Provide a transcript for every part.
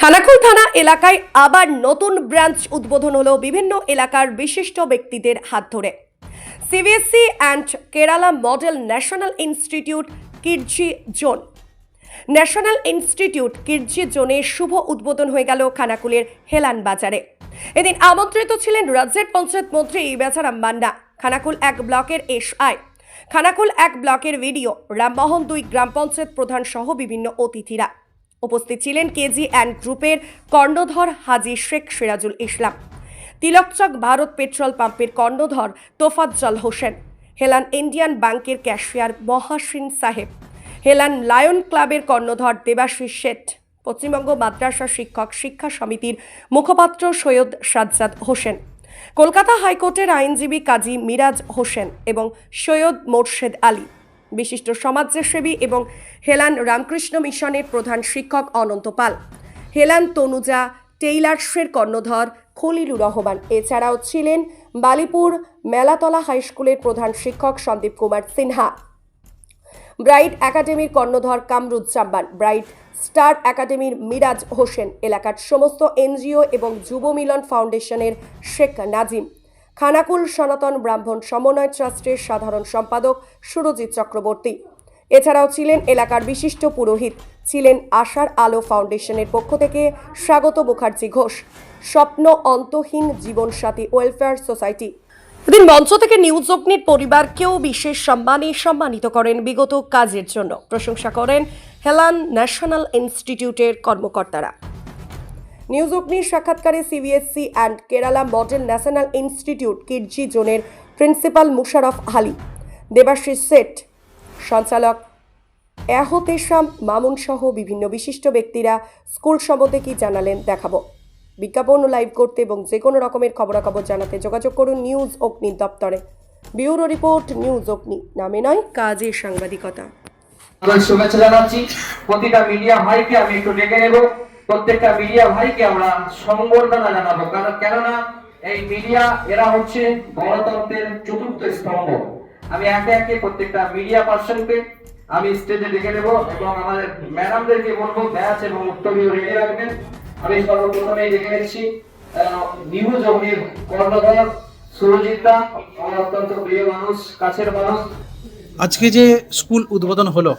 খানাকুল থানা এলাকায় আবার নতুন ব্রাঞ্চ উদ্বোধন হলো বিভিন্ন এলাকার বিশিষ্ট ব্যক্তিদের হাত ধরে। CBSE and Kerala model National Institute কিরজি zone national Institute কিরজি জোনের শুভ উদ্বোধন হয়ে গেল খানাকুলের হেলান বাজারে। এদিন আমন্ত্রিত ছিলেন রাজ্যের পঞ্চায়েত মন্ত্রী বেচারাম মান্না খানাকুল এক ব্লকের এসআই খানাকুল এক ব্লকের ভিডিও রামমোহন দুই গ্রাম পঞ্চায়েত প্রধান সহ বিভিন্ন অতিথিরা। উপস্থিত ছিলেন কেজি অ্যান্ড গ্রুপের কর্ণধর হাজি শেখ সিরাজুল ইসলাম। তিলকচক ভারত পেট্রোল পাম্পের কর্ণধর তোফাজ্জল হোসেন। হেলান ইন্ডিয়ান ব্যাংকের ক্যাশিয়ার মহাসিন সাহেব। হেলান লায়ন ক্লাবের কর্ণধর দেবাশিস শেঠ। পশ্চিমবঙ্গ মাদ্রাসা শিক্ষক শিক্ষা সমিতির মুখপাত্র সৈয়দ সাজ্জাদ হোসেন। কলকাতা হাইকোর্টের আইনজীবী কাজী মিরাজ হোসেন এবং সৈয়দ মোর্শেদ আলী। বিশিষ্ট সমাজসেবী এবং হেলান রামকৃষ্ণ মিশনের প্রধান শিক্ষক অনন্ত পাল। হেলান তনুজা টেইলার্সের কর্ণধর, খলিলুর রহমান। এছাড়াও ছিলেন বালিপুর মেলাতলা হাইস্কুলের প্রধান শিক্ষক সন্দীপ কুমার সিনহা। ব্রাইট একাডেমির কর্ণধর কামরুজ্জামান ব্রাইট স্টার একাডেমির মিরাজ হোসেন। এলাকার সমস্ত এনজিও এবং যুব মিলন ফাউন্ডেশনের শেখ নাজিম। খানাকুল সনাতন ব্রাহ্মণ সমন্বয় ট্রাস্টের সাধারণ সম্পাদক সুরজিৎ চক্রবর্তী। এছাড়াও ছিলেন এলাকার বিশিষ্ট পুরোহিত, ছিলেন আশার আলো ফাউন্ডেশনের পক্ষ থেকে স্বাগত মুখার্জি ঘোষ। স্বপ্ন অন্তহীন জীবনসাথী ওয়েলফেয়ার সোসাইটি। এদিন মঞ্চ থেকে নিউজ অগ্নির পরিবারকেও বিশেষ সম্মানে সম্মানিত করেন বিগত কাজের জন্য। প্রশংসা করেন হেলান ন্যাশনাল ইনস্টিটিউটের কর্মকর্তারা। নিউজ অগ্নির সাক্ষাৎকারে CBSE and Kerala model National Institute কিরজি জোনের প্রিন্সিপাল মুশারফ আলী দেবাশিস সেট সঞ্চালক এহতেশাম মামুন সহ বিভিন্ন বিশিষ্ট ব্যক্তিরা স্কুল সম্বন্ধে কি জানালেন দেখাবো। বিজ্ঞাপন লাইভ করতে এবং যে কোনো রকমের খবরাখবর জানাতে যোগাযোগ করুন নিউজ অগ্নি দপ্তরে। ব্যুরো রিপোর্ট, নিউজ অগ্নি, নামে নয়, কাজে সাংবাদিকতা। শুভেচ্ছা জানাচ্ছি। প্রতিটা মিডিয়া ভাইকে আমি একটু ডেকে নেব। প্রত্যেকটা মিডিয়া ভাইকে আমরা সংবর্ধনা জানাব। কারণ কেননা এই মিডিয়া, এরা হচ্ছে গণতন্ত্রের চতুর্থ স্তম্ভ। আমি একে একে প্রত্যেকটা মিডিয়া পার্সনকে আমি স্টেজে ডেকে নেব এবং আমাদের ম্যাডামদেরকে বলব ব্যাচ এবং উত্তরীয় রেডি রাখবেন। আমি সর্বপ্রথমেই ডেকে নিচ্ছি নিউজ অগ্নির কর্ণধর সুরজিৎদা আমার অত্যন্ত প্রিয় মানুষ, কাছের মানুষ। আজকে যে স্কুল উদ্বোধন হলো,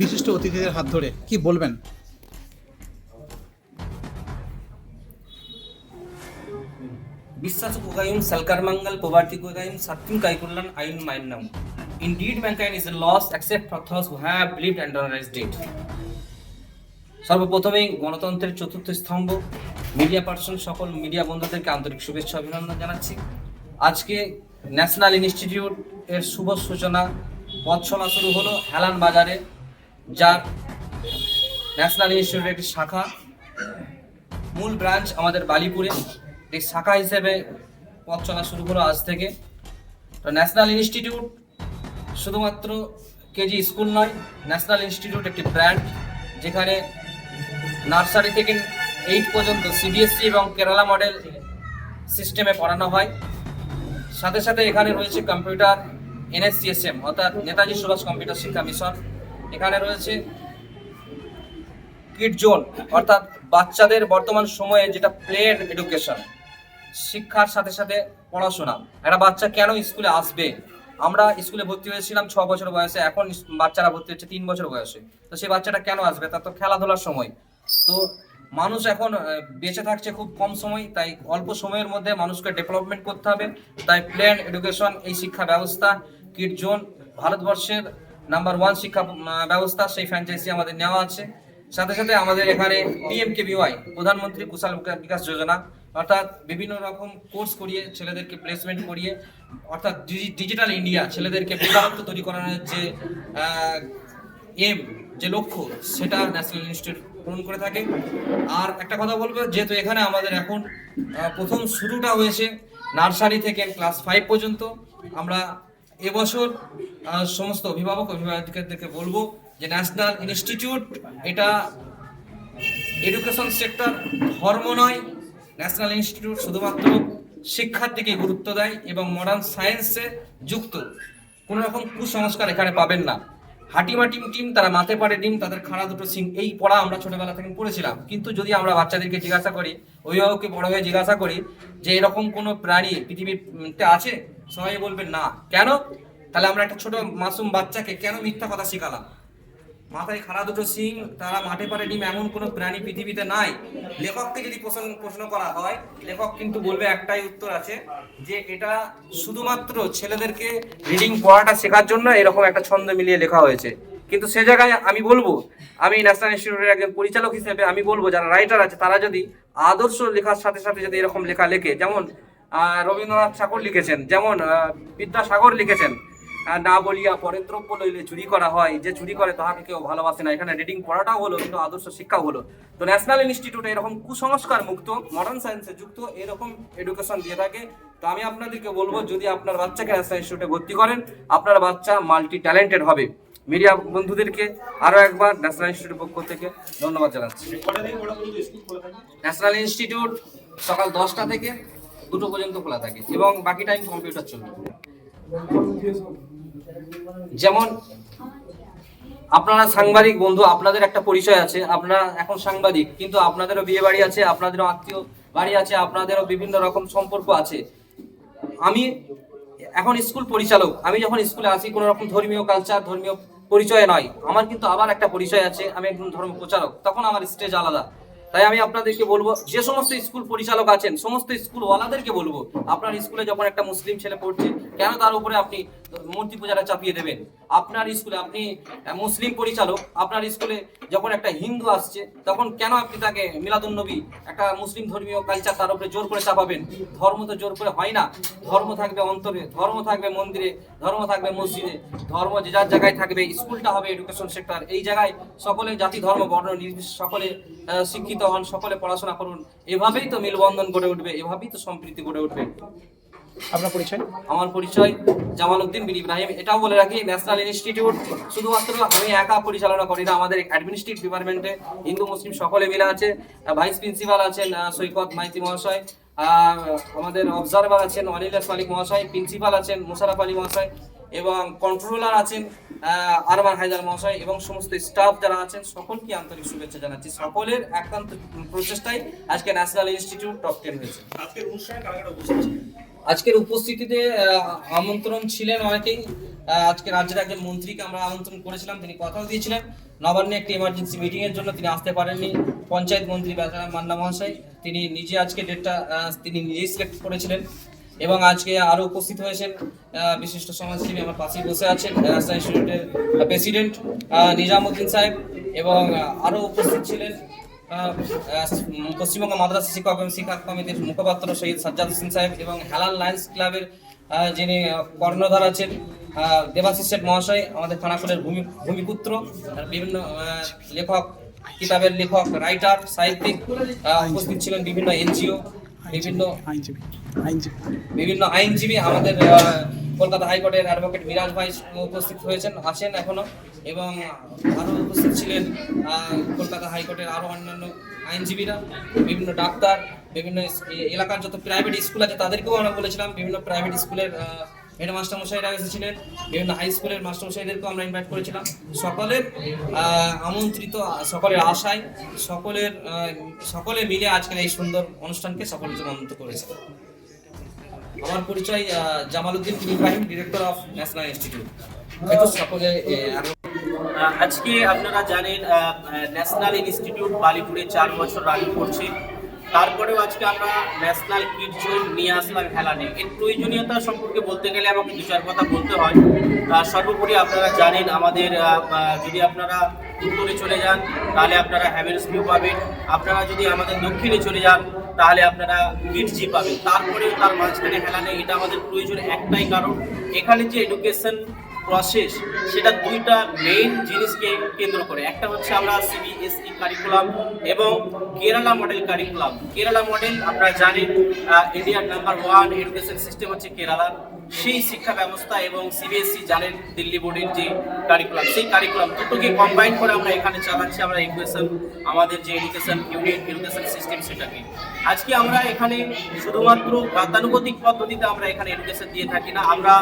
বিশিষ্ট অতিথিদের হাত ধরে, কি বলবেন? বিশ্বাsu Kugayum Salkarmangal Poverty Kugayum Satyam Kaikullan Ayun Mainam. Indeed, mankind is lost except for those who have believed and recognized it. সর্বপ্রথমেই গণতন্ত্রের চতুর্থ স্তম্ভ মিডিয়া পার্সন সকল মিডিয়া বন্ধুদেরকে আন্তরিক শুভেচ্ছা অভিনন্দন জানাচ্ছি আজকে ন্যাশনাল ইনস্টিটিউট এর শুভ সূচনা পথ শুরু হলো হেলান বাজারে যার ন্যাশনাল ইনস্টিটিউটের একটি শাখা মূল ব্রাঞ্চ আমাদের বালিপুরে এই শাখা হিসেবে পথ চলা শুরু করো আজ থেকে। তো ন্যাশনাল ইনস্টিটিউট শুধুমাত্র কেজি স্কুল নয়, ন্যাশনাল ইনস্টিটিউট একটি ব্র্যান্ড, যেখানে নার্সারি থেকে এইট পর্যন্ত সিবিএসসি এবং কেরালা মডেল সিস্টেমে পড়ানো হয়। সাথে সাথে এখানে রয়েছে কম্পিউটার, এনএসসিএসএম, অর্থাৎ নেতাজি সুভাষ কম্পিউটার শিক্ষা মিশন। এখানে রয়েছে কিড জোন, অর্থাৎ বাচ্চাদের বর্তমান সময়ে যেটা প্লে এডুকেশন। শিক্ষার সাথে সাথে পড়াশোনা। একটা বাচ্চা কেন স্কুলে আসবে? আমরা স্কুলে ভর্তি হয়েছিলাম ছ বছর বয়সে, এখন বাচ্চারা ভর্তি হচ্ছে তিন বছর বয়সে। তো সেই বাচ্চাটা কেন আসবে? তার তো খেলাধুলার সময়। তো মানুষ এখন বেঁচে থাকছে খুব কম সময়, তাই অল্প সময়ের মধ্যে মানুষকে ডেভেলপমেন্ট করতে হবে। তাই প্লেন এডুকেশন এই শিক্ষা ব্যবস্থা কিড জোন ভারতবর্ষের নাম্বার ওয়ান শিক্ষা ব্যবস্থা, সেই ফ্র্যাঞ্চাইজি আমাদের নেওয়া আছে। সাথে সাথে আমাদের এখানে পিএমকেভিওয়াই প্রধানমন্ত্রী কুশল বিকা- বিকাশ যোজনা অর্থাৎ বিভিন্ন রকম কোর্স করিয়ে ছেলেদেরকে প্লেসমেন্ট করিয়ে, অর্থাৎ ডিজিটাল ইন্ডিয়া ছেলেদেরকে বেকারত্ব তৈরি করানোর যে এম যে লক্ষ্য, সেটা ন্যাশনাল ইনস্টিটিউট পূরণ করে থাকে। আর একটা কথা বলব, যেহেতু এখানে আমাদের এখন প্রথম শুরুটা হয়েছে নার্সারি থেকে ক্লাস ফাইভ পর্যন্ত, আমরা এবছর সমস্ত অভিভাবক অভিভাবকদেরকে বলব যে ন্যাশনাল ইনস্টিটিউট এটা এডুকেশন সেক্টর ধর্ম নয় ন্যাশনাল ইনস্টিটিউট শুধুমাত্র শিক্ষার দিকে গুরুত্ব দেয় এবং মডার্ন সায়েন্সে যুক্ত। কোনো রকম কুসংস্কার এখানে পাবেন না। হাটিমা টিম তারা মাথে পারে ডিম, তাদের খাড়া দুটো সিং, এই পড়া আমরা ছোটবেলা থেকে পড়েছিলাম। কিন্তু যদি আমরা বাচ্চাদেরকে জিজ্ঞাসা করি, অভিভাবককে বড় হয়ে জিজ্ঞাসা করি যে এরকম কোনো প্রাণী পৃথিবীতে আছে? সবাই বলবে না। কেন? তাহলে আমরা একটা ছোট মাসুম বাচ্চাকে কেন মিথ্যা কথা শেখালাম? মাথায় খাড়া দুটো সিং তারা মাঠে পারে ডিম, এমন কোনো প্রাণী পৃথিবীতে নাই। লেখককে যদি প্রশ্ন প্রশ্ন করা হয়, লেখক কিন্তু বলবে একটাই উত্তর আছে, যে এটা শুধুমাত্র ছেলেদেরকে রিডিং পড়াটা শেখার জন্য এরকম একটা ছন্দ মিলিয়ে লেখা হয়েছে। কিন্তু সে জায়গায় আমি বলব, আমি ন্যাশনাল ইনস্টিটিউটের একজন পরিচালক হিসেবে আমি বলব, যারা রাইটার আছে, তারা যদি আদর্শ লেখার সাথে সাথে যদি এরকম লেখা লেখে, যেমন রবীন্দ্রনাথ ঠাকুর লিখেছেন, যেমন বিদ্যাসাগর লিখেছেন না বলিয়া পরের দ্রব্য লইলে চুরি করা হয়, যে চুরি করে তাহাকে কেউ ভালোবাসে না। এখানে রিডিং পড়াটাও হলো, কিন্তু আদর্শ শিক্ষাও হলো। তো ন্যাশনাল ইনস্টিটিউটে এরকম কুসংস্কার মুক্ত মডার্ন সায়েন্সে যুক্ত এরকম এডুকেশন দিয়ে থাকে। তো আমি আপনাদেরকে বলব, যদি আপনার বাচ্চাকে ন্যাশনাল ইনস্টিটিউটে ভর্তি করেন, আপনার বাচ্চা মাল্টি ট্যালেন্টেড হবে। মিডিয়া বন্ধুদেরকে আরও একবার ন্যাশনাল ইনস্টিটিউটের পক্ষ থেকে ধন্যবাদ জানাচ্ছি। ন্যাশনাল ইনস্টিটিউট সকাল দশটা থেকে দুটো পর্যন্ত খোলা থাকে এবং বাকি টাইম কম্পিউটার চলবে। যেমন, আপনারা সাংবাদিক বন্ধু, আপনাদের একটা পরিচয় আছে, আপনারা এখন সাংবাদিক, কিন্তু আপনাদেরও বিয়ে বাড়ি আছে, আপনাদেরও আত্মীয় বাড়ি আছে, আপনাদেরও বিভিন্ন রকম সম্পর্ক আছে। আমি এখন স্কুল পরিচালক, আমি যখন স্কুলে আসি, কোনো রকম ধর্মীয় কালচার ধর্মীয় পরিচয় নয়। আমার কিন্তু আবার একটা পরিচয় আছে, আমি একজন ধর্ম প্রচারক, তখন আমার স্টেজ আলাদা। তাই আমি আপনাদেরকে বলব, যে সমস্ত স্কুল পরিচালক আছেন, সমস্ত স্কুলওয়ালাদেরকে বলব, আপনার স্কুলে যখন একটা মুসলিম ছেলে পড়ছে, কেন তার উপরে আপনি মূর্তি পূজাটা চাপিয়ে দেবেন। আপনার স্কুলে আপনি মুসলিম পরিচালক, আপনার স্কুলে যখন একটা হিন্দু আসছে, তখন কেন আপনি তাকে মিলাদুন নবী, একটা মুসলিম ধর্মীয় কালচার তার উপরে জোর করে চাপাবেন? ধর্ম তো জোর করে হয় না। ধর্ম থাকবে অন্তরে, ধর্ম থাকবে মন্দিরে, ধর্ম থাকবে মসজিদে। ধর্ম যে যার জায়গায় থাকবে, স্কুলটা হবে এডুকেশন সেক্টর এই জায়গায় সকলে জাতি, ধর্ম, বর্ণ, নির্বিশেষে সকলে শিক্ষিত হন, সকলে পড়াশোনা করুন। এভাবেই তো মিলবন্ধন গড়ে উঠবে, এভাবেই তো সম্প্রীতি গড়ে উঠবে। আপনার পরিচয়? আমার পরিচয় জামাল উদ্দিন বিন ইব্রাহিম। এটাও বলে রাখি ন্যাশনাল ইনস্টিটিউট শুধুমাত্র আমি একা পরিচালনা করি না আমাদের অ্যাডমিনিস্ট্রেটিভ ডিপার্টমেন্টে হিন্দু মুসলিম সকলে মিলে আছে ভাইস প্রিন্সিপাল আছেন সৈকত মাইতি মহাশয় আমাদের অবজারভার আছেন অনিলেশ মালিক মহাশয় প্রিন্সিপাল আছেন মুশারফ আলী মহাশয় এবং কন্ট্রোলার আছেন আরমান হায়দার মহাশয় এবং সমস্ত স্টাফ যারা আছেন সকলকে আন্তরিক শুভেচ্ছা জানাচ্ছি। সকলের একান্ত প্রচেষ্টায় আজকে ন্যাশনাল ইনস্টিটিউট টপ টেন হয়েছে। আজকের উপস্থিতিতে আমন্ত্রণ ছিলেন অনেকেই। আজকে রাজ্যের একজন মন্ত্রীকে আমরা আমন্ত্রণ করেছিলাম তিনি কথাও দিয়েছিলেন। নবান্নে একটি ইমার্জেন্সি মিটিং এর জন্য তিনি আসতে পারেননি। পঞ্চায়েত মন্ত্রী মান্না মহাশয় তিনি নিজে আজকে ডেটটা তিনি নিজেই সিলেক্ট করেছিলেন। এবং আজকে আরও উপস্থিত হয়েছেন বিশিষ্ট সমাজসেবী আমার পাশেই বসে আছেন ইনস্টিটিউটের প্রেসিডেন্ট নিজামুদ্দিন সাহেব। এবং আহ, আরও উপস্থিত ছিলেন পশ্চিমবঙ্গ মাদ্রাসা শিক্ষক এবং শিক্ষা কমিটির মুখপাত্র শহীদ সাজ্জাদ হোসেন সাহেব এবং হেলাল লায়ন্স ক্লাবের যিনি কর্ণধার আছেন দেবাশিষ শেঠ মহাশয়, আমাদের খানাকুলের ভূমি, ভূমিপুত্র বিভিন্ন লেখক, কিতাবের লেখক রাইটার সাহিত্যিক উপস্থিত ছিলেন বিভিন্ন এনজিও বিভিন্ন আইনজীবী আইনজীবী। বিভিন্ন আইনজীবী আমাদের কলকাতা হাইকোর্টের অ্যাডভোকেট মিরাজ ভাই উপস্থিত হয়েছেন আছেন এখনও এবং আরও উপস্থিত ছিলেন কলকাতা হাইকোর্টের আরও অন্যান্য আইনজীবীরা বিভিন্ন ডাক্তার বিভিন্ন এলাকার যত প্রাইভেট স্কুল আছে তাদেরকেও আমরা বলেছিলাম বিভিন্ন প্রাইভেট স্কুলের হেডমাস্টার মশাইরা এসেছিলেন বিভিন্ন হাই স্কুলের মাস্টার মশাইদেরকেও আমরা ইনভাইট করেছিলাম। সকলের আমন্ত্রিত, সকলের আশায়, সকলের সকলে মিলে আজকের এই সুন্দর অনুষ্ঠানকে সকলের জন্য অন্ত করেছে। আমার পরিচয় Jamaluddin Ibrahim director of National Institute সকলে আজকে আপনারা জানেন ন্যাশনাল ইনস্টিটিউট বালিপুরে চার বছর রানিং করছে। তারপরেও আজকে আমরা ন্যাশনাল কিড জোন নিয়ে আসলাম হেলানে এর প্রয়োজনীয়তা সম্পর্কে বলতে গেলে আমাকে দু চার কথা বলতে হয়। সর্বোপরি আপনারা জানেন, আমাদের যদি আপনারা উত্তরে চলে যান, তাহলে আপনারা হ্যাভেলস ভিউ পাবেন। আপনারা যদি আমাদের দক্ষিণে চলে যান, তাহলে আপনারা কিডজি পাবেন। তারপরেও তার মাঝখানে হেলানে এটা আমাদের প্রয়োজন একটাই কারণ। এখানে যে এডুকেশন প্রসেস সেটা দুইটা মেইন জিনিসকে কেন্দ্র করে। একটা হচ্ছে আমরা সিবিএসই কারিকুলাম এবং Kerala model curriculum Kerala model আপনারা জানেন ইন্ডিয়ার নাম্বার ওয়ান এডুকেশন সিস্টেম হচ্ছে কেরালা সেই শিক্ষা ব্যবস্থা এবং সিবিএসই জানেন দিল্লি বোর্ডের যে কারিকুলাম সেই কারিকুলাম দুটোকে কম্বাইন করে আমরা এখানে চালাচ্ছি, আমরা এডুকেশন আমাদের যে এডুকেশন ইউনিট এডুকেশন সিস্টেম সেটাকে। আজকে আমরা এখানে শুধুমাত্র গতানুগতিক পদ্ধতিতে আমরা এখানে এডুকেশন দিয়ে থাকি না, আমরা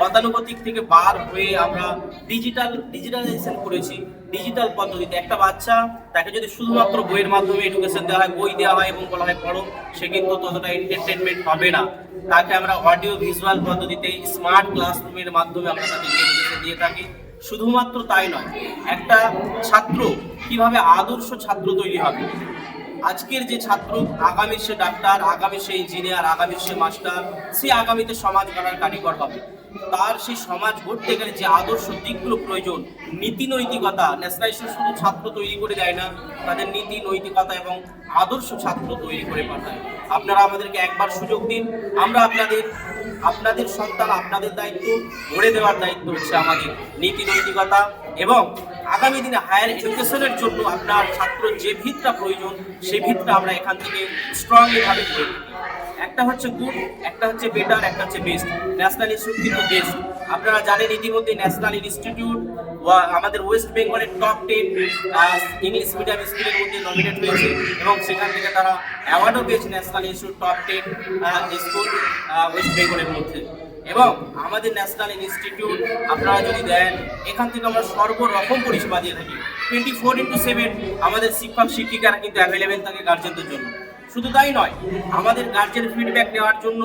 গতানুগতিক থেকে বার হয়ে আমরা ডিজিটাল ডিজিটালাইজেশন করেছি ডিজিটাল পদ্ধতিতে। একটা বাচ্চা, তাকে যদি শুধুমাত্র বইয়ের মাধ্যমে এডুকেশন দেওয়া হয়, বই দেওয়া হয় এবং বলা হয় পড়ো, সে কিন্তু ততটা এন্টারটেনমেন্ট হবে না। তাকে আমরা অডিও ভিজুয়াল পদ্ধতিতে স্মার্ট ক্লাসরুমের মাধ্যমে আমরা তাদেরকে এডুকেশন দিয়ে থাকি। শুধুমাত্র তাই নয়, একটা ছাত্র কীভাবে আদর্শ ছাত্র তৈরি হবে? আজকের যে ছাত্র, আগামী সে ডাক্তার, আগামী সে ইঞ্জিনিয়ার, আগামী সে মাস্টার, সে আগামীতে সমাজ গড়ার কারিগর হবে। তার সেই সমাজ গড়তে গেলে যে আদর্শ দিকগুলো প্রয়োজন, নীতি নৈতিকতা ন্যাশনাল শুধু ছাত্র তৈরি করে দেয় না, তাদের নীতি নৈতিকতা এবং আদর্শ ছাত্র তৈরি করে পাঠায়। আপনারা আমাদেরকে একবার সুযোগ দিন। আমরা আপনাদের আপনাদের সন্তান, আপনাদের দায়িত্ব, গড়ে দেওয়ার দায়িত্ব হচ্ছে আমাদের নীতি নৈতিকতা এবং আগামী দিনে হায়ার এডুকেশনের জন্য আপনার ছাত্র যে ভিতটা প্রয়োজন, সেই ভিতটা আমরা এখান থেকে স্ট্রংলি ভাবে করে একটা হচ্ছে গুড একটা হচ্ছে বেটার একটা হচ্ছে বেস্ট ন্যাশনাল ইনস্টিটিউট কিন্তু বেস্ট আপনারা জানেন ইতিমধ্যে ন্যাশনাল ইনস্টিটিউট আমাদের ওয়েস্ট বেঙ্গলের টপ টেন ইংলিশ মিডিয়াম স্কুলের মধ্যে নমিনেট হয়েছে এবং সেখান থেকে তারা অ্যাওয়ার্ডও পেয়েছে National Institute top ten school West বেঙ্গলের মধ্যে। এবং আমাদের ন্যাশনাল ইনস্টিটিউট আপনারা যদি দেন, এখান থেকে আমরা সর্বরকম পরিষেবা দিয়ে থাকি। টোয়েন্টি ফোর ইন্টু সেভেন আমাদের শিক্ষক শিক্ষিকারা কিন্তু অ্যাভেলেবেল থাকে গার্জেনদের জন্য। শুধু তাই নয়, আমাদের গার্জেন ফিডব্যাক নেওয়ার জন্য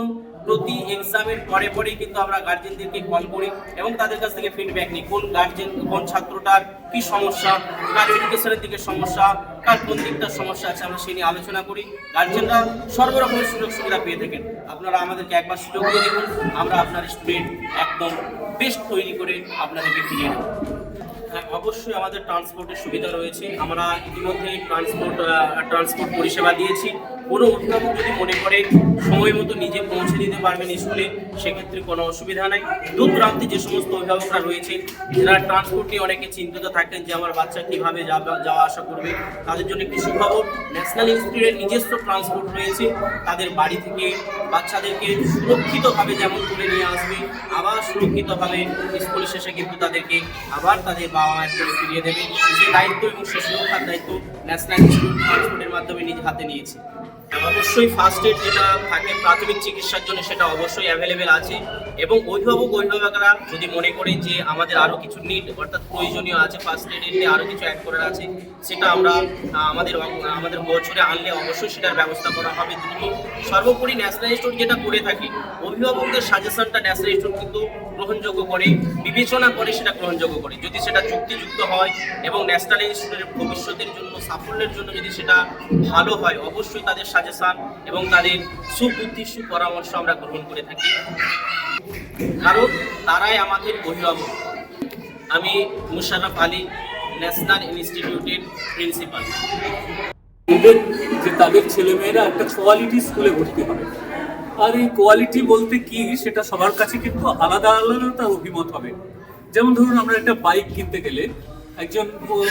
প্রতি এক্সামের পরে পরেই কিন্তু আমরা গার্জেনদেরকে কল করি এবং তাদের কাছ থেকে ফিডব্যাক নিই, কোন গার্জেন কোন ছাত্রটার কি সমস্যা, কার এডুকেশনের দিকে সমস্যা, কার কোন দিকটার সমস্যা আছে আমরা সেই নিয়ে আলোচনা করি। গার্জেনরা সর্বরকমের সুযোগ সুবিধা পেয়ে থাকেন। আপনারা আমাদেরকে একবার সুযোগ দিয়ে দেখুন, আমরা আপনার স্টুডেন্ট একদম বেস্ট তৈরি করে আপনাদেরকে ফিরিয়ে দেবো। হ্যাঁ অবশ্যই আমাদের ট্রান্সপোর্টের সুবিধা রয়েছে। আমরা ইতিমধ্যেই ট্রান্সপোর্ট ট্রান্সপোর্ট পরিষেবা দিয়েছি। কোনো অভিভাবক যদি মনে করে সময় মতো নিজে পৌঁছে দিতে পারবেন স্কুলে, সেক্ষেত্রে কোনো অসুবিধা নাই। দূর দূরান্তে যে সমস্ত অভিভাবকরা রয়েছেন যারা ট্রান্সপোর্ট নিয়ে অনেকে চিন্তিত থাকেন যে আমার বাচ্চা কীভাবে যাওয়া আসা করবে, তাদের জন্য একটি সুখবর ন্যাশনাল ইনস্টিটিউটের নিজস্ব ট্রান্সপোর্ট রয়েছে। তাদের বাড়ি থেকে বাচ্চাদেরকে সুরক্ষিতভাবে যেমন তুলে নিয়ে আসবে, আবার সুরক্ষিতভাবে স্কুল শেষে কিন্তু তাদেরকে আবার তাদের বাবা মায়ের করে ফিরিয়ে দেবে। সেই দায়িত্ব এবং সে সুরক্ষার দায়িত্ব ন্যাশনাল ইনস্টিটিউট ট্রান্সপোর্টের মাধ্যমে নিজ হাতে নিয়েছে। অবশ্যই ফার্স্ট এড যেটা থাকে প্রাথমিক চিকিৎসার জন্য সেটা অবশ্যই অ্যাভেলেবেল আছে। এবং অভিভাবক, অভিভাবকরা যদি মনে করে যে আমাদের আরও কিছু নিড অর্থাৎ প্রয়োজনীয় আছে ফার্স্ট এড এডে আরও কিছু অ্যাড করার আছে, সেটা আমরা আমাদের আমাদের বছরে আনলে অবশ্যই সেটার ব্যবস্থা করা হবে। দ্রুত সর্বোপরি ন্যাশনাল ইনস্টিটিউট যেটা করে থাকে, অভিভাবকদের সাজেশনটা ন্যাশনাল ইনস্টিটিউট কিন্তু গ্রহণযোগ্য করে, বিবেচনা করে সেটা গ্রহণযোগ্য করে। যদি সেটা চুক্তিযুক্ত হয় এবং ন্যাশনাল ইনস্টিটিউটের ভবিষ্যতের জন্য সাফল্যের জন্য যদি সেটা ভালো হয়, অবশ্যই তাদের সাজেশন এবং তাদের সুবুদ্ধি, সুপরামর্শ আমরা গ্রহণ করে থাকি। কারণ তারাই আমাদের অভিভাবক। আমি মুশারফ আলী, ন্যাশনাল ইনস্টিটিউটের প্রিন্সিপাল। যে তাদের ছেলেমেয়েরা একটা কোয়ালিটি স্কুলে ভর্তি হবে। আর এই কোয়ালিটি বলতে কি, সেটা সবার কাছে কিন্তু আলাদা আলাদা অভিমত হবে। যেমন ধরুন, আমরা একটা বাইক কিনতে গেলে একজন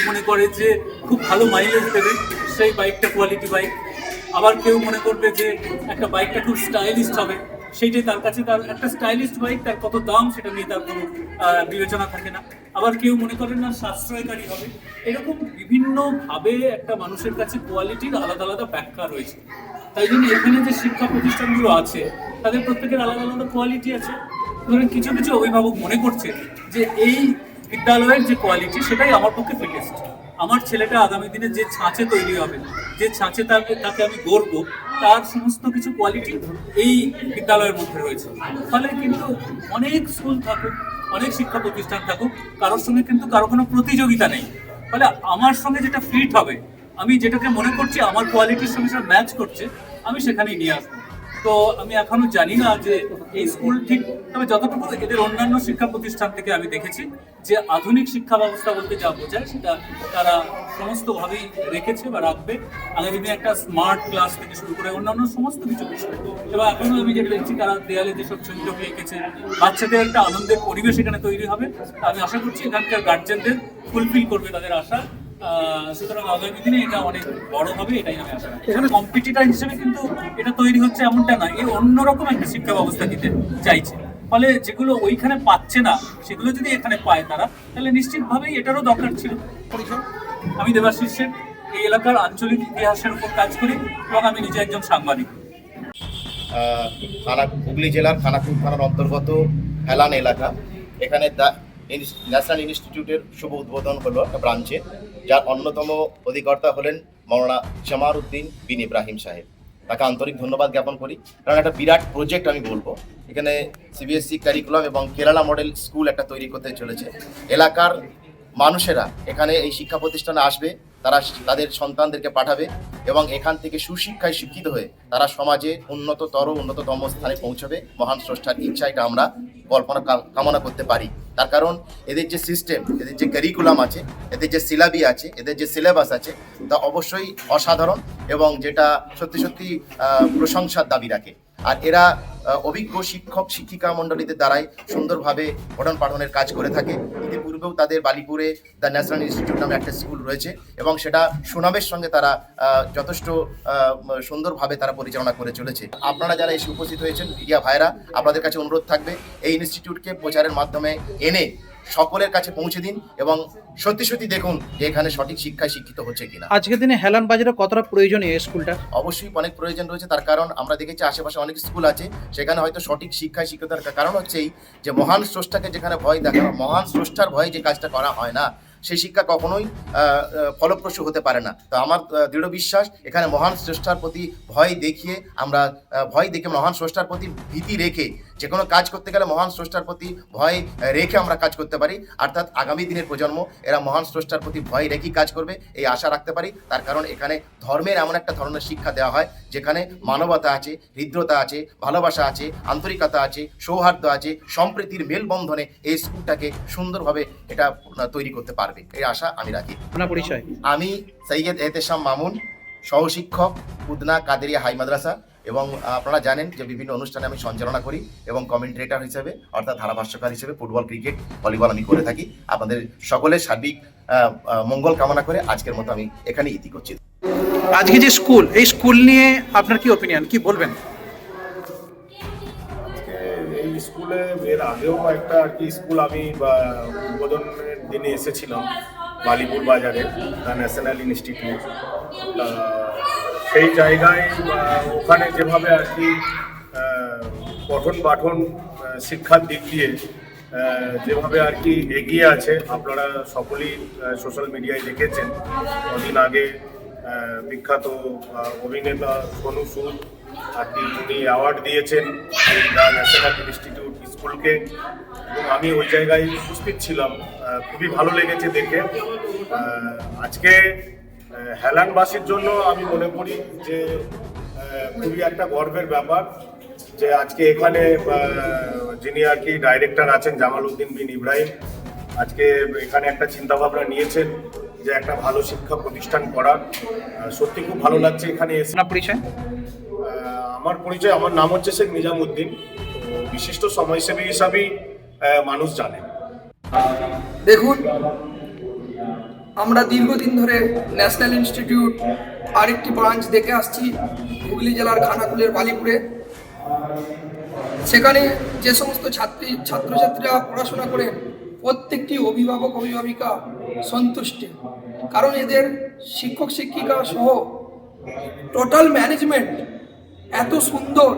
মনে করে যে খুব ভালো মাইলেজ দেবে, সেই বাইকটা কোয়ালিটি বাইক আবার কেউ মনে করবে যে একটা বাইকটা খুব স্টাইলিস্ট হবে। সেইটাই তার কাছে তার একটা স্টাইলিস্ট বাইক তার কত দাম সেটা নিয়ে তার কোনো বিবেচনা থাকে না। আবার কেউ মনে করেন না সাশ্রয়কারী হবে। এরকম বিভিন্নভাবে একটা মানুষের কাছে কোয়ালিটির আলাদা আলাদা ব্যাখ্যা রয়েছে। তাই জন্য এখানে যে শিক্ষা প্রতিষ্ঠানগুলো আছে, তাদের প্রত্যেকের আলাদা আলাদা কোয়ালিটি আছে। ধরেন কিছু কিছু অভিভাবক মনে করছে যে এই বিদ্যালয়ের যে কোয়ালিটি সেটাই আমার পক্ষে ফিটেস্ট আমার ছেলেটা আগামী দিনে যে ছাঁচে তৈরি হবে, যে ছাঁচে তাকে তাকে আমি গড়ব, তার সমস্ত কিছু কোয়ালিটি এই বিদ্যালয়ের মধ্যে রয়েছে। ফলে কিন্তু অনেক স্কুল থাকুক, অনেক শিক্ষা প্রতিষ্ঠান থাকুক, কারোর সঙ্গে কিন্তু কারও কোনো প্রতিযোগিতা নেই। ফলে আমার সঙ্গে যেটা ফিট হবে, আমি যেটাকে মনে করছি আমার কোয়ালিটির সঙ্গে সেটা ম্যাচ করছে, আমি সেখানেই নিয়ে আসব। তো আমি এখনও জানি না যে এই স্কুল ঠিক, তবে যতটুকু এদের অন্যান্য শিক্ষা প্রতিষ্ঠান থেকে আমি দেখেছি, যে আধুনিক শিক্ষা ব্যবস্থা বলতে যা বোঝায় সেটা তারা সমস্তভাবেই রেখেছে বা রাখবে। আগামী দিনে একটা স্মার্ট ক্লাস থেকে শুরু করে অন্যান্য সমস্ত কিছু বিষয় এবার এখনও আমি যেটা দেখছি, তারা দেয়ালে যেসব ছবি টবি এঁকেছে, বাচ্চাদের একটা আনন্দের পরিবেশ এখানে তৈরি হবে। আমি আশা করছি এখানকার গার্জেনদের ফুলফিল করবে তাদের আশা। সুতরাং আগামী দিনে এটা অনেক বড় হবে এটাই আমি আশা এখানে কম্পিটিটার হিসেবে কিন্তু এটা তৈরি হচ্ছে এমনটা না এই অন্যরকম একটা শিক্ষা ব্যবস্থা দিতে চাইছে। ফলে যেগুলো ওইখানে পাচ্ছে না সেগুলো যদি এখানে পায় তারা তাহলে নিশ্চিতভাবেই এটারও দরকার ছিল। আমি দেবাশিস সেন এই এলাকার আঞ্চলিক ইতিহাসের উপর কাজ করি এবং আমি নিজে একজন সাংবাদিক। আহ, হুগলি জেলার খানাকুর থানার অন্তর্গত হেলান এলাকা। এখানে ন্যাশনাল ইনস্টিটিউটের শুভ উদ্বোধন হলো একটা ব্রাঞ্চে যার অন্যতম অধিকর্তা হলেন মৌলানা জামার উদ্দিন বিন ইব্রাহিম সাহেব। তাকে আন্তরিক ধন্যবাদ জ্ঞাপন করি। কারণ একটা বিরাট প্রজেক্ট আমি বলব। এখানে সিবিএসসি ক্যারিকুলাম এবং কেরালা মডেল স্কুল একটা তৈরি করতে চলেছে। এলাকার মানুষেরা এখানে এই শিক্ষা প্রতিষ্ঠানে আসবে, তারা তাদের সন্তানদেরকে পাঠাবে এবং এখান থেকে সুশিক্ষায় শিক্ষিত হয়ে তারা সমাজে উন্নততর, উন্নততম স্থানে পৌঁছবে। মহান স্রষ্টার ইচ্ছা এটা আমরা কল্পনা কামনা করতে পারি। তার কারণ এদের যে সিস্টেম এদের যে কারিকুলাম আছে, এদের যে সিলাবি আছে, এদের যে সিলেবাস আছে, তা অবশ্যই অসাধারণ এবং যেটা সত্যি সত্যি প্রশংসার দাবি রাখে। আর এরা অভিজ্ঞ শিক্ষক, শিক্ষিকা মণ্ডলীদের দ্বারাই সুন্দরভাবে পঠন পাঠনের কাজ করে থাকে। ইতিপূর্বেও তাদের বালিপুরে দ্য ন্যাশনাল ইনস্টিটিউট নামে একটা স্কুল রয়েছে এবং সেটা সুনামের সঙ্গে তারা যথেষ্ট সুন্দরভাবে তারা পরিচালনা করে চলেছে। আপনারা যারা এসে উপস্থিত হয়েছেন, মিডিয়া ভাইরা আপনাদের কাছে অনুরোধ থাকবে, এই ইনস্টিটিউটকে প্রচারের মাধ্যমে এনে সকলের কাছে পৌঁছে দিন এবং সত্যি সত্যি দেখুন যে এখানে সঠিক শিক্ষায় শিক্ষিত হচ্ছে কিনা। আজকের দিনে হেলান বাজারে কতটা প্রয়োজনীয় এই স্কুলটা? অবশ্যই অনেক প্রয়োজন রয়েছে তার কারণ আমরা দেখেছি আশেপাশে অনেক স্কুল আছে সেখানে হয়তো সঠিক শিক্ষায় শিক্ষিত কারণ হচ্ছে এই যে মহান স্রষ্টাকে যেখানে ভয় দেখানো মহান স্রষ্টার ভয়ে যে কাজটা করা হয় না সেই শিক্ষা কখনোই ফলপ্রসূ হতে পারে না। তো আমার দৃঢ় বিশ্বাস এখানে মহান স্রষ্টার প্রতি ভয় দেখিয়ে আমরা ভয় দেখে মহান স্রষ্টার প্রতি ভীতি রেখে যে কোনো কাজ করতে গেলে মহান স্রষ্টার প্রতি ভয় রেখে আমরা কাজ করতে পারি। অর্থাৎ আগামী দিনের প্রজন্ম এরা মহান স্রষ্টার প্রতি ভয় রেখেই কাজ করবে এই আশা রাখতে পারি। তার কারণ এখানে ধর্মের এমন একটা ধরনের শিক্ষা দেওয়া হয় যেখানে মানবতা আছে হৃদ্রতা আছে ভালোবাসা আছে আন্তরিকতা আছে সৌহার্দ্য আছে সম্প্রীতির মেলবন্ধনে এই স্কুলটাকে সুন্দরভাবে এটা তৈরি করতে পারবে। এই আশা আমি রাখি। পরিচয়? আমি সৈয়দ এহতেশাম মামুন সহশিক্ষক উদনা কাদেরিয়া হাই মাদ্রাসা। এবং আপনারা জানেন যে বিভিন্ন অনুষ্ঠানে আমি সঞ্চালনা করি এবং কমেন্ট্রেটর হিসেবে অর্থাৎ ধারাভাষ্যকার হিসেবে ফুটবল ক্রিকেট ভলিবল আমি করে থাকি। আপনাদের সকলের সার্বিক মঙ্গল কামনা করে আজকের মতো আমি এখানে ইতি করছি। আজকে যে স্কুল এই স্কুল নিয়ে আপনার কি ওপিনিয়ন কি বলবেন? এই স্কুলে এর আগেও একটা আর কি স্কুল আমি উদ্বোধনের দিনে এসেছিলাম বালিপুর বাজারে দ্য ন্যাশনাল ইনস্টিটিউট। তা সেই জায়গায় ওখানে যেভাবে আর কি পঠন পাঠন শিক্ষার দিক দিয়ে যেভাবে আর কি এগিয়ে আছে, আপনারা সকলেই সোশ্যাল মিডিয়ায় দেখেছেন। কদিন আগে বিখ্যাত অভিনেতা সোনু সুদ আর কি উনি অ্যাওয়ার্ড দিয়েছেন দ্য ন্যাশনাল ইনস্টিটিউট স্কুলকে। এবং আমি ওই জায়গায় উপস্থিত ছিলাম। খুবই ভালো লেগেছে দেখে। আজকে হেলানবাসীর জন্য আমি মনে করি যে খুবই একটা গর্বের ব্যাপার যে আজকে এখানে যিনি আর কি ডাইরেক্টর আছেন জামাল উদ্দিন বিন ইব্রাহিম আজকে এখানে একটা চিন্তা ভাবনা নিয়েছেন যে একটা ভালো শিক্ষা প্রতিষ্ঠান করার। সত্যি খুব ভালো লাগছে এখানে এসে। পরিচয়? আমার পরিচয় আমার নাম হচ্ছে শেখ নিজামুদ্দিন তো বিশিষ্ট সমাজসেবী হিসাবেই মানুষ জানে। দেখুন আমরা দীর্ঘদিন ধরে ন্যাশনাল ইনস্টিটিউট আরেকটি ব্রাঞ্চ দেখে আসছি, হুগলি জেলার খানাকুলের বালিপুরে। সেখানে যে সমস্ত ছাত্রী, ছাত্রছাত্রীরা পড়াশোনা করেন প্রত্যেকটি অভিভাবক, অভিভাবিকা সন্তুষ্টি। কারণ এদের শিক্ষক, শিক্ষিকা সহ টোটাল ম্যানেজমেন্ট এত সুন্দর,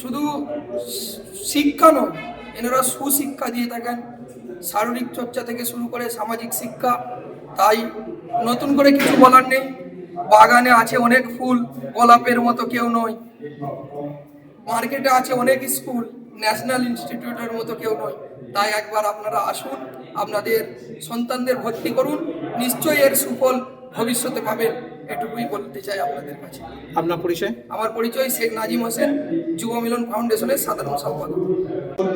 শুধু শিক্ষা নয়, এনারা সুশিক্ষা দিয়ে থাকেন, শারীরিক চর্চা থেকে শুরু করে সামাজিক শিক্ষা তাই নতুন করে কিছু বলার নেই। বাগানে আছে অনেক ফুল, গোলাপের মতো কেউ নয়। মার্কেটে আছে অনেক স্কুল, ন্যাশনাল ইনস্টিটিউটের মতো কেউ নয়। তাই একবার আপনারা আসুন, আপনাদের সন্তানদের ভর্তি করুন। নিশ্চয়ই এর সুফল ভবিষ্যতে পাবেন। এটুকুই বলতে চাই আপনাদের কাছে। আপনার পরিচয়? আমার পরিচয় শেখ নাজিম হোসেন যুব মিলন ফাউন্ডেশনের সাধারণ সম্পাদক।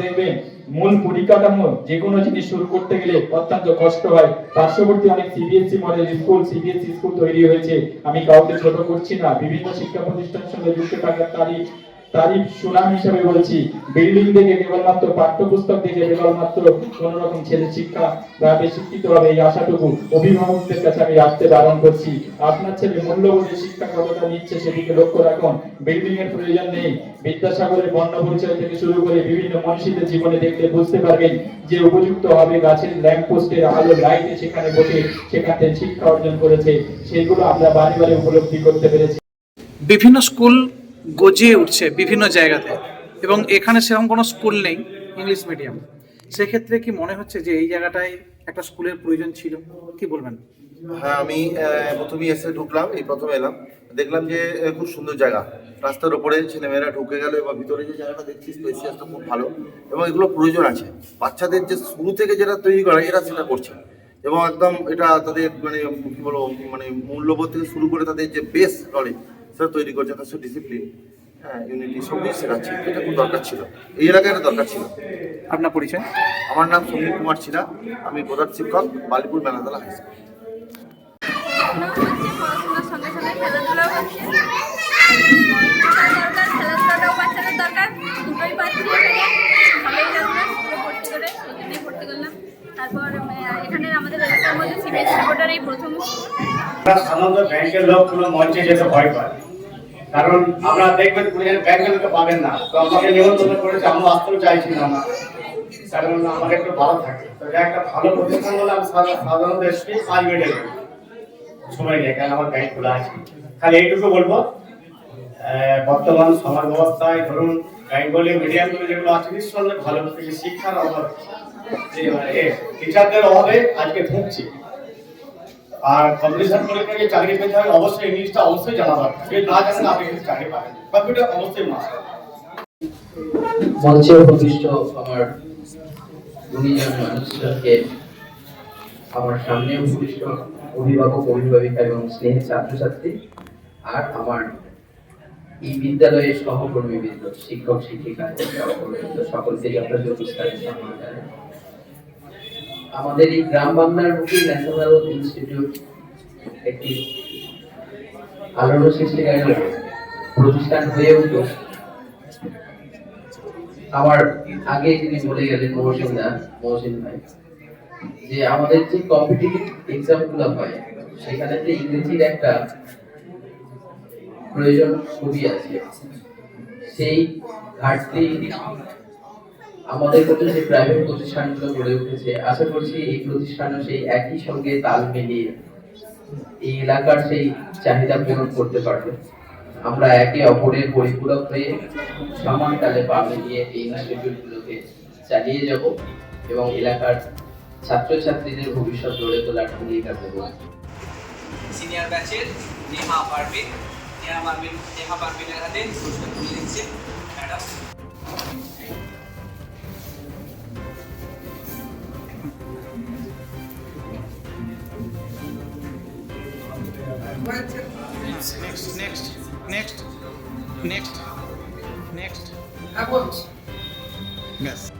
দেখবেন মূল পরিকাঠামো যে কোনো জিনিস শুরু করতে গেলে অত্যন্ত কষ্ট হয়। পার্শ্ববর্তী অনেক CBSE model school CBSE school তৈরি হয়েছে। আমি কাউকে ছোট করছি না। বিভিন্ন শিক্ষা প্রতিষ্ঠানের সঙ্গে যুক্ত থাকার তারই তারিফ সুনাম হিসেবে বলছি। বিল্ডিং দেখে কেবলমাত্র পাঠ্যপুস্তক দেখে কেবলমাত্র কোন রকম ছেলে শিক্ষা বা শিক্ষিত হবে এই আশাটুকু অভিভাবকদের কাছে আমি রাখতে বারণ করছি। আপনার ছেলে মূল্যবোধের শিক্ষা কতটা নিচ্ছে সেদিকে লক্ষ্য রাখুন। বিল্ডিং এর প্রয়োজন নেই। বিদ্যাসাগরের বর্ণ পরিচয় থেকে শুরু করে বিভিন্ন মনীষীদের জীবনে দেখলে বুঝতে পারবেন যে উপযুক্ত হবে গাছের ল্যাম্প পোস্টের আলো লাইটে সেখানে বসে সেখান থেকে শিক্ষা অর্জন করেছে। সেগুলো আমরা বারে বারে উপলব্ধি করতে পেরেছি। বিভিন্ন স্কুল গজিয়ে উঠছে বিভিন্ন জায়গাতে। এবং এখানে সেরকম কোনো স্কুল নেই, ইংলিশ মিডিয়াম। সেক্ষেত্রে কি মনে হচ্ছে যে এই জায়গাটায় একটা স্কুলের প্রয়োজন ছিল? কি বলবেন? হ্যাঁ আমি প্রথমেই এসে ঢুকলাম, এই প্রথম এলাম। দেখলাম যে খুব সুন্দর জায়গা। রাস্তার উপরে ছেলেমেয়েরা ঢুকে গেল এবং ভিতরে যে জায়গাটা দেখছি স্পেসিয়াসটা খুব ভালো। এবং এগুলো প্রয়োজন আছে। বাচ্চাদের যে শুরু থেকে যেটা তৈরি করা, এরা সেটা করছে। এবং একদম এটা তাদের মানে কি বলব মানে মূল্যবোধ থেকে শুরু করে তাদের যে বেস নলেজ সেটা তৈরি করছে তার সাথে ডিসিপ্লিন হ্যাঁ ইউনিটি সব কিছু শেখাচ্ছে। এটা খুব দরকার ছিল। এই এলাকায় এটা দরকার ছিল। আপনার পরিচয়? আমার নাম সমীর কুমার ছিলা। আমি প্রধান শিক্ষক বালিপুর মেলাতলা হাই স্কুল। তারপর এখানে আমাদের এলাকার মধ্যে সিবিএসসি বোর্ডের এই প্রথম সাধারণত ব্যাংকের লোক কোনো মঞ্চে যেতে ভয় পায়। কারণ আমরা দেখবেন লোকে পাবেন না। তো আমাকে নিমন্ত্রণ করেছে আমরা আসতেও চাইছিলাম না। কারণ আমার একটু ভালো থাকে। তো একটা ভালো প্রতিষ্ঠান বলে আমি সাধারণত এসছি পাঁচ মিনিটের সময় নেই, কারণ আমার ব্যাংক খোলা আছে। খালি এইটুকু বলব বর্তমান সমাজ ব্যবস্থায় ধরুন, বেঙ্গলি মিডিয়ামগুলো যেগুলো আছে, নিঃসন্দেহে ভালো শিক্ষার অভাব। মানে টিচারদের অভাবে আজকে ঢুকছি আর কম্পিটিশন করে যে চাকরি পেতে হয়, অবশ্যই ইংলিশটা অবশ্যই জানা দরকার। যদি না জানেন, আপনি চাকরি পাবেন কম্পিউটার অবশ্যই মাস্ট মঞ্চে উপবিষ্ট আমার গুণীজন মানুষজনকে আমার সামনে উপবিষ্ট অভিভাবক, অভিভাবিকা এবং স্নেহের ছাত্রছাত্রী আর আমার এই বিদ্যালয়ের সহকর্মী বৃন্দ শিক্ষক, শিক্ষিকা সহকর্মীবৃন্দ সকলকেই আপনার যোগস্থানে সম্মান জানাই আমাদের এই গ্রাম বাংলার বুকে ন্যাশনাল ইনস্টিটিউট একটি আলোড়ন সৃষ্টিকারী প্রতিষ্ঠান হয়ে উঠল। আমার আগে যিনি বলে গেলেন মহসিন দা, মহসিন ভাই, যে আমাদের যে কম্পিটিটিভ এক্সামগুলো হয়, সেখানে যে ইংরেজির একটা প্রয়োজন খুবই আছে। সেই ঘাটতি আমাদের মধ্যে যে প্রাইভেট প্রতিষ্ঠানগুলো গড়ে উঠেছে, আশা করছি এই প্রতিষ্ঠানও সেই একই সঙ্গে তাল মিলিয়ে এই এলাকার সেই চাহিদা পূরণ করতে পারবে। আমরা একে অপরের পরিপূরক হয়ে সমান তালে পা মিলিয়ে এই ইনস্টিটিউটগুলোকে চালিয়ে যাব এবং এলাকার ছাত্রছাত্রীদের ভবিষ্যৎ গড়ে তোলার অঙ্গীকার দেব। সিনিয়র ব্যাচের নেহা পারভিন নেহা পারভিন নেহা পারভিনের হাতে তুলে দিচ্ছে। Madam next next next next next ব্যাস